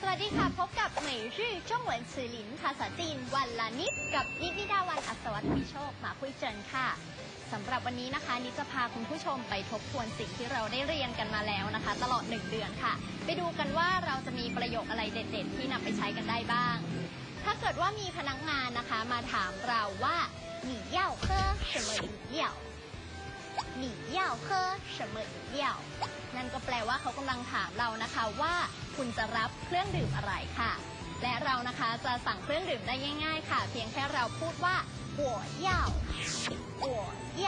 สวัสดีค่ะ พบกับหมยชื่อช่องหวนสือหลินภาษาจีนวันละนิด กับนิดนิดาวันอัศวัตพิโชคมาคุยเจินค่ะสำหรับวันนี้นะคะนิดจะพาคุณผู้ชมไปทบทวนสิ่งที่เราได้เรียนกันมาแล้วนะคะ ตลอดหนึ่งเดือนค่ะ ไปดูกันว่าเราจะมีประโยคอะไรเด็ด ๆ ที่นำไปใช้กันได้บ้าง ถ้าเกิดว่ามีพนักงานนะคะ มาถามเราว่าหนีย่า 要喝什么饮料นั่นก็แปลว่าเขากำลังถามเรานะคะว่า คุณจะรับเครื่องดื่มอะไรค่ะ และเรานะคะจะสั่งเครื่องดื่มได้ง่าย ๆ ค่ะ เพียงแค่เราพูดว่า我要我要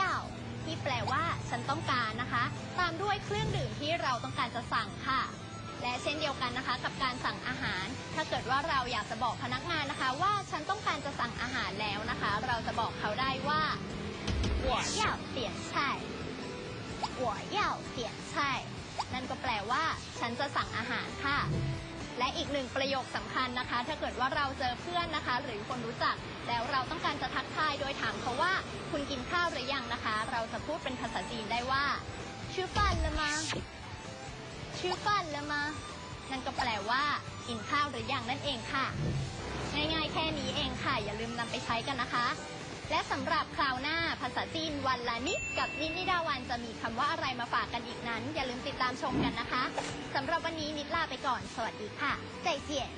ที่แปลว่า ฉันต้องการนะคะ ตามด้วยเครื่องดื่มที่เราต้องการจะสั่งค่ะ และเช่นเดียวกันนะคะ กับการสั่งอาหาร ถ้าเกิดว่าเราอยากจะบอกพนักงานนะคะ ว่าฉันต้องการจะสั่งอาหารแล้วนะคะ เราจะบอกเขาได้ว่า我要点菜 我要点菜นั่นก็แปลว่า ฉันจะสั่งอาหารค่ะ และอีกหนึ่งประโยคสำคัญนะคะ ถ้าเกิดว่าเราเจอเพื่อนนะคะ หรือคนรู้จัก แล้วเราต้องการจะทักทายโดยถามเขาว่า คุณกินข้าวหรือยังนะคะ เราจะพูดเป็นภาษาจีนได้ว่า ชื่อฟันละมาชื่อฟันละมานั่นก็แปลว่า กินข้าวหรือยังนั่นเองค่ะ ง่ายๆ แค่นี้เองค่ะ อย่าลืมนำไปใช้กันนะคะ และสำหรับคราวหน้าภาษาจีนวันละนิดกับนิดนิดาวันจะมีคำว่าอะไรมาฝากกันอีกนั้น อย่าลืมติดตามชมกันนะคะสำหรับวันนี้นิดลาไปก่อน สวัสดีค่ะใจเจียน